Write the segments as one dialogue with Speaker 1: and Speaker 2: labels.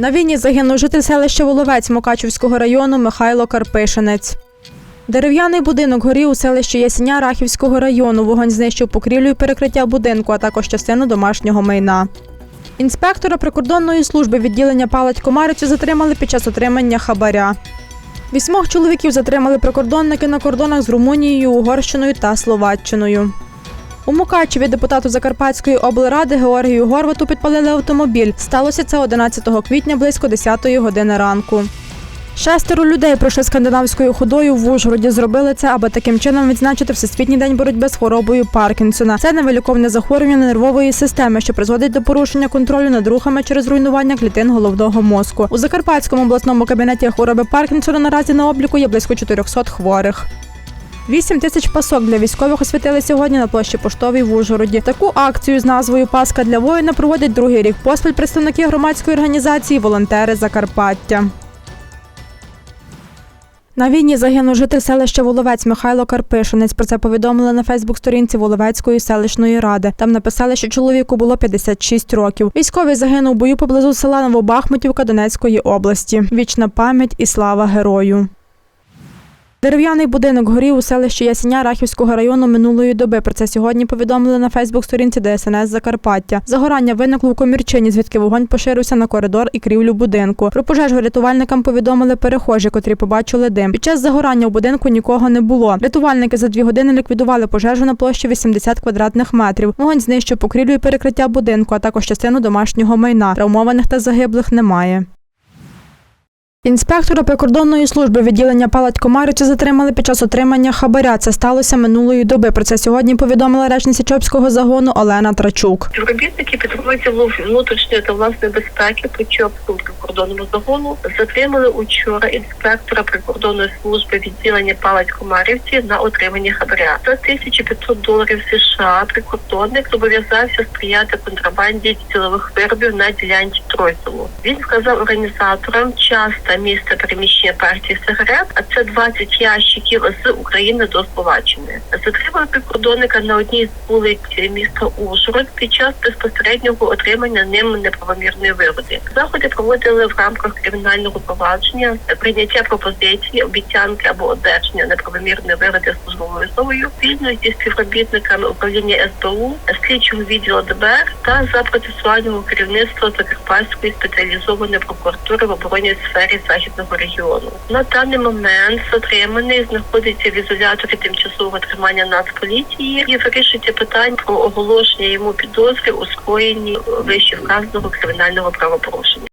Speaker 1: На війні загинув житель селища Воловець Мукачівського району Михайло Карпишинець. Дерев'яний будинок горів у селищі Ясіня Рахівського району. Вогонь знищив покрівлю і перекриття будинку, а також частину домашнього майна. Інспектора прикордонної служби відділення палать Комарицю затримали під час отримання хабаря. Вісьмох чоловіків затримали прикордонники на кордонах з Румунією, Угорщиною та Словаччиною. У Мукачеві депутату Закарпатської облради Георгію Горвату підпалили автомобіль. Сталося це 11 квітня близько 10 години ранку. Шестеро людей пройшли скандинавською ходою в Ужгороді. Зробили це, аби таким чином відзначити Всесвітній день боротьби з хворобою Паркінсона. Це невиліковне захворювання нервової системи, що призводить до порушення контролю над рухами через руйнування клітин головного мозку. У Закарпатському обласному кабінеті хвороби Паркінсона наразі на обліку є близько 400 хворих. Вісім тисяч пасок для військових освятили сьогодні на площі Поштовій в Ужгороді. Таку акцію з назвою Паска для воїна проводять другий рік поспіль представники громадської організації Волонтери Закарпаття. На війні загинув житель селища Воловець Михайло Карпишинець. Про це повідомили на Фейсбук-сторінці Воловецької селищної ради. Там написали, що чоловіку було 56 років. Військовий загинув у бою поблизу села Новобахмутівка Донецької області. Вічна пам'ять і слава герою. Дерев'яний будинок горів у селищі Ясеня Рахівського району минулої доби. Про це сьогодні повідомили на Фейсбук-сторінці ДСНС Закарпаття. Загорання виникло в комірчині, звідки вогонь поширився на коридор і крівлю будинку. Про пожежу рятувальникам повідомили перехожі, котрі побачили дим. Під час загорання у будинку нікого не було. Рятувальники за дві години ліквідували пожежу на площі 80 квадратних метрів. Вогонь знищив покрівлю і перекриття будинку, а також частину домашнього майна. Травмованих та загиблих немає. Інспектора прикордонної служби відділення палать Комарицю затримали під час отримання хабаря. Це сталося минулої доби. Про це сьогодні повідомила речниця Чопського загону Олена Трачук.
Speaker 2: Співробітники підрозділу внутрішньої та власної безпеки Почопського прикордонному загону затримали учора інспектора прикордонної служби відділення палаць Комарівці на отримання хабаря. За 1500 доларів США прикордонник зобов'язався сприяти контрабанді цілових виробів на ділянці Тройсову. Він вказав організаторам час та місце переміщення партії сигарет, а це 20 ящиків з України до Словаччини. Затримали прикордонника на одній з вулиць міста Ужгород під час безпосереднього отримання ним неправомірної вигоди. Заходи проводили в рамках кримінального провадження, прийняття пропозиції, обіцянки або одержання неправомірної вигоди службовою особою спільно зі співробітниками управління СБУ, слідчого відділу ДБР та за процесуального керівництва Закарпатської спеціалізованої прокуратури в оборонній сфері західного регіону. На даний момент затриманий знаходиться в ізоляторі тимчасового тримання Нацполіції і вирішується питання про оголошення йому підозри у скоєнні вище вказаного кримінального правопорушення.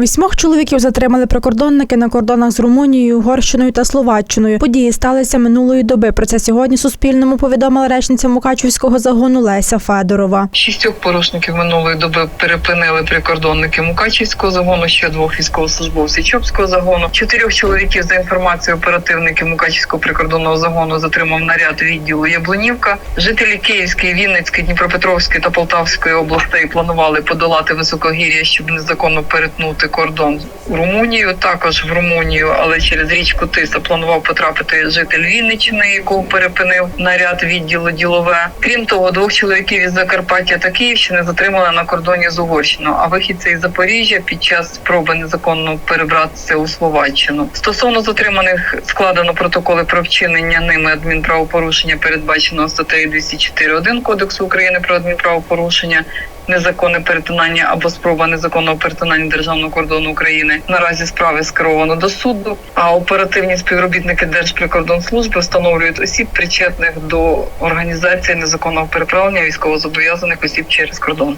Speaker 1: Вісьмох чоловіків затримали прикордонники на кордонах з Румунією, Угорщиною та Словаччиною. Події сталися минулої доби. Про це сьогодні Суспільному повідомила речниця Мукачівського загону Леся Федорова.
Speaker 3: Шістьох порушників минулої доби перепинили прикордонники Мукачівського загону, ще двох військовослужбовців Чопського загону. Чотирьох чоловіків за інформацією оперативників Мукачівського прикордонного загону затримав наряд відділу Яблунівка. Жителі Київської, Вінницької, Дніпропетровської та Полтавської областей планували подолати високогір'я, щоб незаконно перетнути кордон у Румунію. Також в Румунію, але через річку Тиса планував потрапити житель Вінниччини, якого перепинив наряд відділу ділове. Крім того, двох чоловіків із Закарпаття та Київщини затримали на кордоні з Угорщиною, а вихідці із Запоріжжя під час спроби незаконно перебратися у Словаччину. Стосовно затриманих складено протоколи про вчинення ними адмінправопорушення, передбаченого статтею 204.1 Кодексу України про адмінправопорушення. Незаконне перетинання або спроба незаконного перетинання державного кордону України наразі справи скеровано до суду. А оперативні співробітники Держприкордонслужби встановлюють осіб, причетних до організації незаконного переправлення військовозобов'язаних осіб через кордон.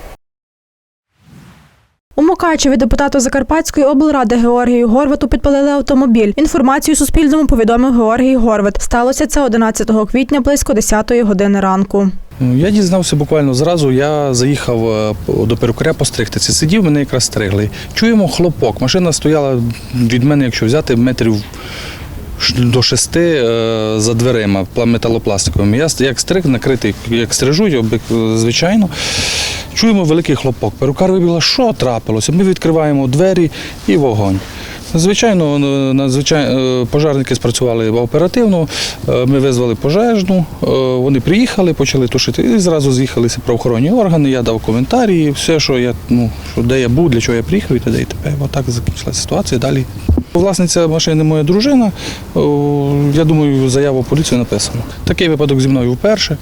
Speaker 1: У Мукачеві депутату Закарпатської облради Георгію Горвату підпалили автомобіль. Інформацію Суспільному повідомив Георгій Горват. Сталося це 11 квітня близько 10 години ранку.
Speaker 4: Ну, Я дізнався буквально зразу. Я заїхав е, до перукаря постригтися. Сидів, мене якраз стригли. Чуємо хлопок. Машина стояла від мене, якщо взяти, метрів до шести е, за дверима металопластиковими. Я як стриг, накритий, як стрижу, звичайно. Чуємо великий хлопок. Перукар вибігла, що трапилося. Ми відкриваємо двері і вогонь. Звичайно, надзвичайно пожежники спрацювали оперативно. Е, Ми визвали пожежну, е, вони приїхали, почали тушити і зразу з'їхалися правоохоронні органи. Я дав коментарі, все, що я ну що де я був, для чого я приїхав і т.д. і т.п. Отак закінчилася ситуація. Далі власниця машини моя дружина. Я думаю, заяву поліцію написано. Такий випадок зі мною вперше.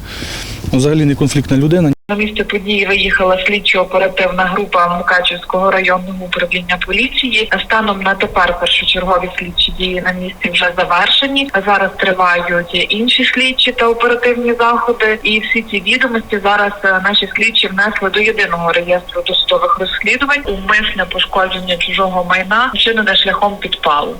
Speaker 4: Взагалі не конфліктна людина.
Speaker 5: На місце події виїхала слідчо-оперативна група Мукачівського районного управління поліції. Станом на тепер першочергові слідчі дії на місці вже завершені. Зараз тривають інші слідчі та оперативні заходи. І всі ці відомості зараз е, наші слідчі внесли до єдиного реєстру досудових розслідувань. Умисне пошкодження чужого майна вчинене шляхом підпалу.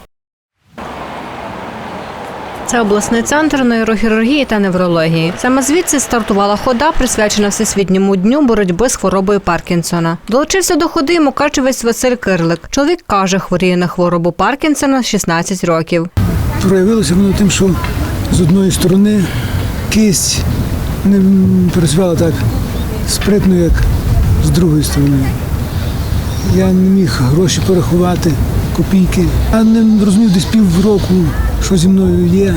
Speaker 6: Це обласний центр нейрохірургії та неврології. Саме звідси стартувала хода, присвячена всесвітньому дню боротьби з хворобою Паркінсона. Долучився до ходи й мукачевець Василь Кирлик. Чоловік каже, хворіє на хворобу Паркінсона 16 років.
Speaker 7: проявилося воно тим, що з одної сторони кисть не працювала так спритно, як з другої сторони. Я не міг гроші порахувати, копійки. Я не розумів десь півроку, що зі мною є.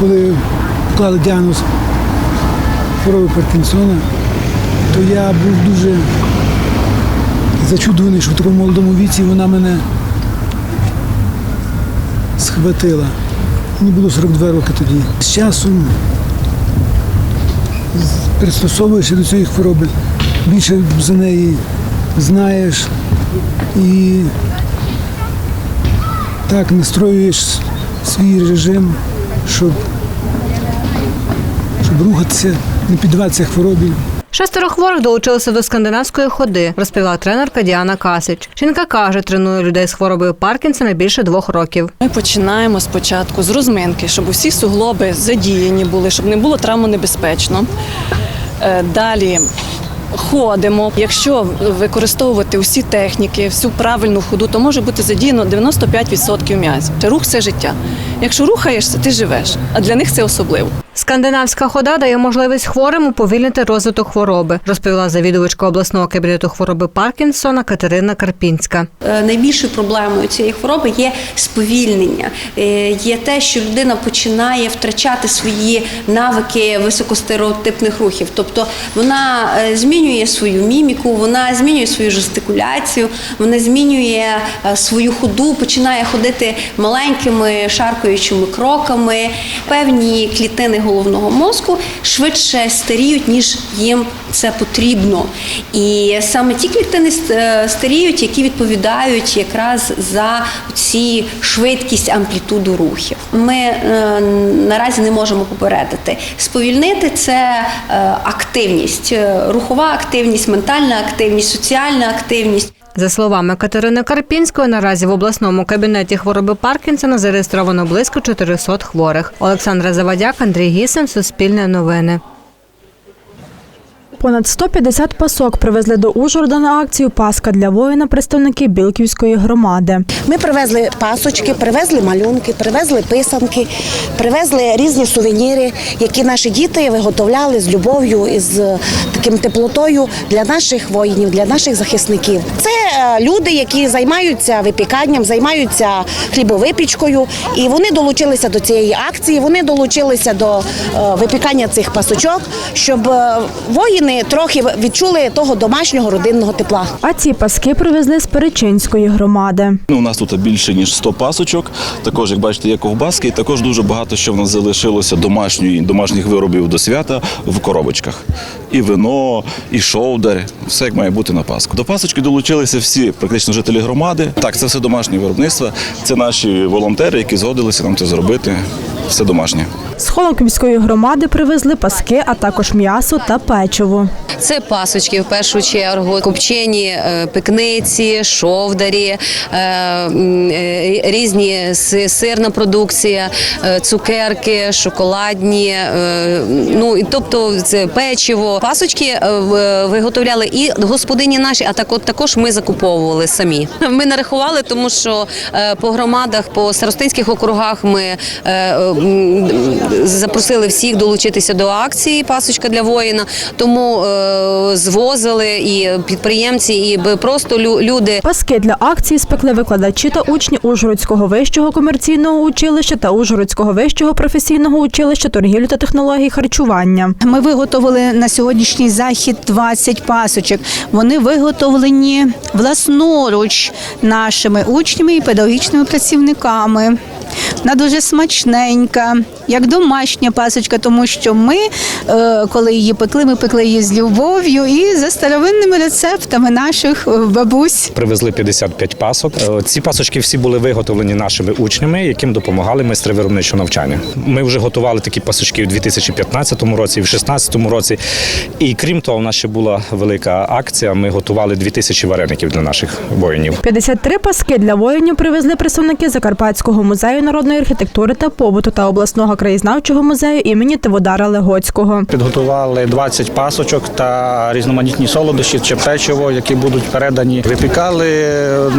Speaker 7: Коли поклали діагноз хвороби Паркінсона, то я був дуже зачудований, що в такому молодому віці вона мене схватила. Мені було 42 роки тоді. З часом пристосовуєшся до цієї хвороби, більше за неї знаєш і так настроюєш свій режим, щоб, щоб рухатися, не піддаватися хворобі.
Speaker 6: Шестеро хворих долучилися до скандинавської ходи, розповіла тренерка Діана Касич. Жінка каже, тренує людей з хворобою Паркінсона більше двох років.
Speaker 8: Ми починаємо спочатку з розминки, щоб усі суглоби задіяні були, щоб не було травмонебезпечно. Е, Далі ходимо. Якщо використовувати усі техніки, всю правильну ходу, то може бути задіяно 95% м'язів. Рух це життя. Якщо рухаєшся, ти живеш, а для них це особливо.
Speaker 6: Скандинавська хода дає можливість хворим уповільнити розвиток хвороби, розповіла завідувачка обласного кабінету хвороби Паркінсона Катерина Карпінська.
Speaker 9: Е, Найбільшою проблемою цієї хвороби є сповільнення, Е, є те, що людина починає втрачати свої навики високостереотипних рухів. Тобто вона е, змінює свою міміку, вона змінює свою жестикуляцію, вона змінює свою ходу, починає ходити маленькими шаркаючими кроками. Певні клітини головного мозку швидше старіють, ніж їм це потрібно. І саме ті клітини ст- старіють, які відповідають якраз за ці швидкість амплітуду рухів. Ми е, наразі не можемо попередити. Сповільнити це е, активність, е, рухова активність, ментальна активність, соціальна активність.
Speaker 6: За словами Катерини Карпінської, наразі в обласному кабінеті хвороби Паркінсона зареєстровано близько 400 хворих. Олександра Завадяк, Андрій Гісен, Суспільне новини.
Speaker 1: Понад 150 пасок привезли до Ужгорода на акцію Паска для воїна представники Білківської громади.
Speaker 10: Ми привезли пасочки, привезли малюнки, привезли писанки, привезли різні сувеніри, які наші діти виготовляли з любов'ю і з таким теплотою для наших воїнів, для наших захисників. Це е, люди, які займаються випіканням, займаються хлібовипічкою, і вони долучилися до цієї акції. Вони долучилися до е, випікання цих пасочок, щоб е, воїни трохи відчули того домашнього родинного тепла.
Speaker 1: А ці паски привезли з Перечинської громади.
Speaker 11: Ну, у нас тут більше ніж 100 пасочок. Також, як бачите, є ковбаски, і також дуже багато що в нас залишилося домашньої, домашніх виробів до свята в коробочках. І вино, і шовдар, все як має бути на Пасху. До пасочки долучилися всі практично жителі громади. Так, це все домашнє виробництво. Це наші волонтери, які згодилися нам це зробити. Все домашнє.
Speaker 1: З Холоківської громади привезли паски, а також м'ясо та печиво.
Speaker 12: Це пасочки в першу чергу, копчені е, пекниці, шовдарі, е, е, різні сирна продукція, цукерки, шоколадні, ну і тобто це печиво. Пасочки виготовляли і господині наші, а так от також ми закуповували самі. Ми нарахували, тому що по громадах, по старостинських округах ми запросили всіх долучитися до акції Пасочка для воїна, тому е, звозили і підприємці, і просто лю- люди.
Speaker 1: Паски для акції спекли викладачі та учні Ужгородського вищого комерційного училища та Ужгородського вищого професійного училища торгівлі та технологій харчування.
Speaker 13: Ми виготовили на сьогоднішній захід 20 пасочок. Вони виготовлені власноруч нашими учнями і педагогічними працівниками. Вона дуже смачненька, як домашня пасочка, тому що ми, е, коли її пекли, ми пекли її з любов'ю і за старовинними рецептами наших е, бабусь.
Speaker 14: Привезли 55 пасок. Е, Ці пасочки всі були виготовлені нашими учнями, яким допомагали майстри виробничого навчання. Ми вже готували такі пасочки в 2015 році, і в 2016 році. І крім того, у нас ще була велика акція. Ми готували 2000 вареників для наших воїнів.
Speaker 1: 53 паски для воїнів привезли представники Закарпатського музею народної архітектури та побуту та обласного краєзнавчого музею імені Тиводара Легоцького.
Speaker 14: Підготували 20 пасочок та різноманітні солодощі чи печиво, які будуть передані. Випікали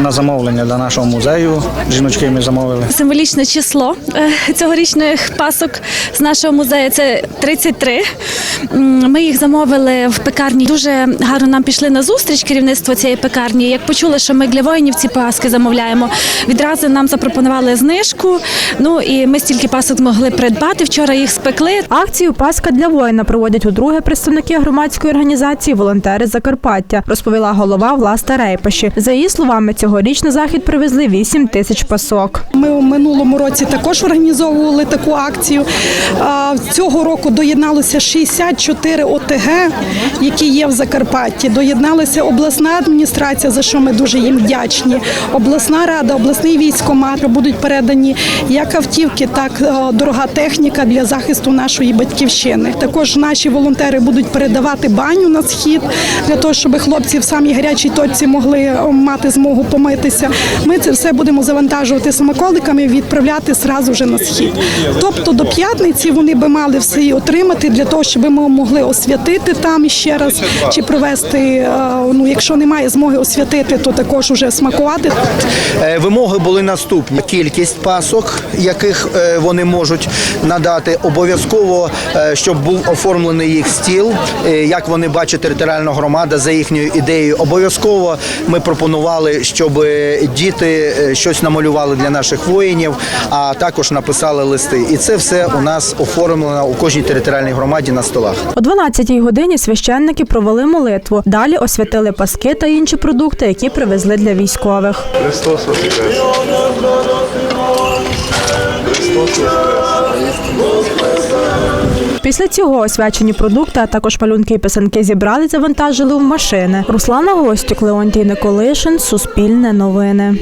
Speaker 14: на замовлення для нашого музею. Жіночки ми замовили.
Speaker 15: Символічне число е, цьогорічних пасок з нашого музею це 33. М, Ми їх замовили в пекарні. Дуже гарно нам пішли на зустріч керівництво цієї пекарні. Як почули, що ми для воїнів ці паски замовляємо, відразу нам запропонували знижку. Ну і ми стільки пасок змогли придбати. Вчора їх спекли.
Speaker 1: Акцію Паска для воїна проводять удруге представники громадської організації Волонтери Закарпаття, розповіла голова Власта Рейпаші. За її словами, цьогоріч на захід привезли 8 тисяч пасок.
Speaker 16: Ми у минулому році також організовували таку акцію. Цього року доєдналося 64 ОТГ, які є в Закарпатті. Доєдналася обласна адміністрація, за що ми дуже їм вдячні. Обласна рада, обласний військомат будуть передані як автівки, так е, дорога техніка для захисту нашої батьківщини. Також наші волонтери будуть передавати баню на схід для того, щоб хлопці в самій гарячій точці могли е, мати змогу помитися. Ми це все будемо завантажувати смаколиками і відправляти зразу вже на схід. Тобто до п'ятниці вони би мали все отримати для того, щоб ми могли освятити там ще раз чи провести. е, Ну, якщо немає змоги освятити, то також уже смакувати.
Speaker 17: Е, Вимоги були наступні: кількість пасок, яких вони можуть надати. Обов'язково, е, щоб був оформлений їх стіл, е, як вони бачать територіальна громада за їхньою ідеєю. Обов'язково ми пропонували, щоб діти е, щось намалювали для наших воїнів, а також написали листи. І це все у нас оформлено у кожній територіальній громаді на столах.
Speaker 1: О 12-й годині священники провели молитву. Далі освятили паски та інші продукти, які привезли для військових.
Speaker 18: Христос!
Speaker 1: Після цього освячені продукти, а також малюнки і писанки зібрали, завантажили в машини. Руслана Гостюк, Леонтій Николишин, Суспільне новини.